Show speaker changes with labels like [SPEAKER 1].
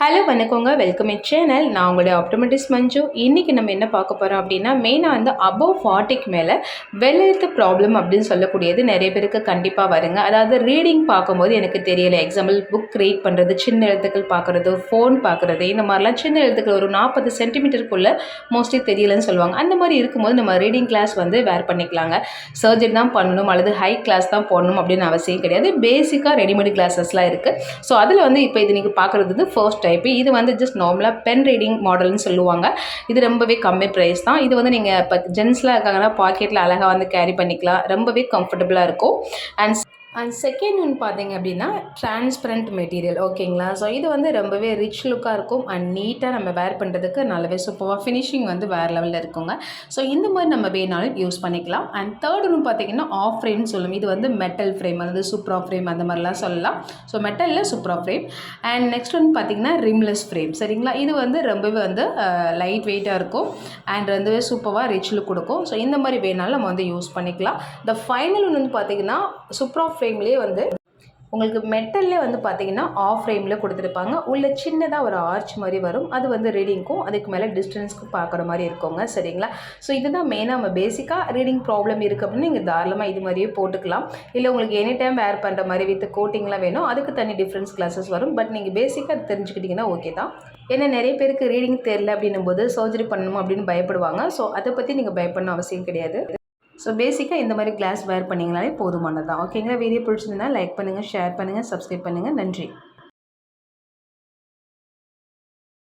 [SPEAKER 1] Hello வணக்கங்க. Welcome it channel நான் உங்களுடைய ஆப்டோமெட்டிஸ் மஞ்சு. இன்றைக்கி நம்ம என்ன பார்க்க போகிறோம் அப்படின்னா மெயினாக வந்து அபவ் ஃபார்ட்டிக்கு மேலே வெள்ளெழுத்து ப்ராப்ளம் அப்படின்னு சொல்லக்கூடியது நிறைய பேருக்கு கண்டிப்பாக வருங்க. அதாவது ரீடிங் பார்க்கும்போது எனக்கு தெரியல. எக்ஸாம்பிள் புக் ரீட் பண்ணுறது சின்ன எழுத்துக்கள் பார்க்குறது ஃபோன் பார்க்குறது இந்த மாதிரிலாம் சின்ன எழுத்துக்கள் ஒரு நாற்பது சென்டிமீட்டருக்குள்ளே மோஸ்ட்லி தெரியலன்னு சொல்லுவாங்க. அந்த மாதிரி இருக்கும்போது நம்ம ரீடிங் கிளாஸ் வந்து வேர் பண்ணிக்கலாங்க. சர்ஜரி தான் பண்ணணும் அல்லது ஹை கிளாஸ் தான் போடணும் அப்படின்னு அவசியம் கிடையாது. பேசிக்காக ரெடிமேட் கிளாஸஸ்லாம் இருக்குது ஸோ அதில் வந்து இப்போ இது நீங்கள் பார்க்குறது வந்து ஃபர்ஸ்ட் டைப்பு இது வந்து ஜஸ்ட் நார்மலாக பென் ரீடிங் மாடல்னு சொல்லுவாங்க. இது ரொம்பவே கம்மி ப்ரைஸ் தான். இது வந்து நீங்கள் இப்போ ஜென்ஸ்லாம் இருக்காங்கன்னா பாக்கெட்டில் அழகாக வந்து கேரி பண்ணிக்கலாம். ரொம்பவே கம்ஃபர்டபுளாக இருக்கும். அண்ட் அண்ட் செகண்ட் ஒன் பார்த்தீங்க அப்படின்னா டிரான்ஸ்பரண்ட் மெட்டீரியல் ஓகேங்களா ஸோ இது வந்து ரொம்பவே ரிச் லுக்காக இருக்கும் அண்ட் நீட்டாக நம்ம வேர் பண்ணுறதுக்கு நல்லாவே சூப்பராக ஃபினிஷிங் வந்து வேறு லெவலில் இருக்குங்க. ஸோ இந்த மாதிரி நம்ம வேணாலும் யூஸ் பண்ணிக்கலாம். அண்ட் தேர்ட் ஒன்று பார்த்தீங்கன்னா ஆஃப் ஃப்ரேம் சொல்லும் இது வந்து மெட்டல் ஃப்ரேம் அதாவது சூப்பரா ஃப்ரேம் அந்த மாதிரிலாம் சொல்லலாம். ஸோ மெட்டலில் சூப்பராக ஃப்ரேம் அண்ட் நெக்ஸ்ட் ஒன்று பார்த்தீங்கன்னா ரிம்லெஸ் ஃப்ரேம் சரிங்களா? இது வந்து ரொம்பவே வந்து லைட் வெயிட்டாக இருக்கும் அண்ட் ரொம்பவே சூப்பராக ரிச் லுக் கொடுக்கும். ஸோ இந்த மாதிரி வேணாலும் நம்ம வந்து யூஸ் பண்ணிக்கலாம். த ஃபைனல் ஒன்று வந்து பார்த்தீங்கன்னா சூப்பராக ஃப்ரேம்லேயே வந்து உங்களுக்கு மெட்டல்லே வந்து பார்த்தீங்கன்னா ஆஃப் ஃப்ரேமில் கொடுத்துருப்பாங்க. உள்ள சின்னதாக ஒரு ஆர்ச் மாதிரி வரும். அது வந்து ரீடிங்க்கும் அதுக்கு மேலே டிஸ்டன்ஸ்க்கும் பார்க்குற மாதிரி இருக்குங்க. சரிங்களா? ஸோ இதுதான் மெயினாக நம்ம பேசிக்காக ரீடிங் ப்ராப்ளம் இருக்குது அப்படின்னு நீங்கள் தாராளமாக இது மாதிரியே போட்டுக்கலாம். இல்லை உங்களுக்கு எனி டைம் வேர் பண்ணுற மாதிரி வித் கோட்டிங்லாம் வேணும். அதுக்கு தனி டிஃப்ரென்ஸ் கிளாஸஸ் வரும். பட் நீங்கள் பேசிக்காக தெரிஞ்சுக்கிட்டிங்கன்னா ஓகே தான். ஏன்னா நிறைய பேருக்கு ரீடிங் தெரில அப்படின்னும் போது சர்ஜரி பண்ணணும் அப்படின்னு பயப்படுவாங்க. ஸோ அதை பற்றி நீங்கள் பயப்படணும் அவசியம் கிடையாது. ஸோ பேசிக்காக இந்த மாதிரி கிளாஸ் வேர் பண்ணிங்கனாலே போதுமானது தான் ஓகேங்களா வீடியோ பிடிச்சிருந்தா லைக் பண்ணுங்கள் ஷேர் பண்ணுங்கள் சப்ஸ்கிரைப் பண்ணுங்கள் நன்றி.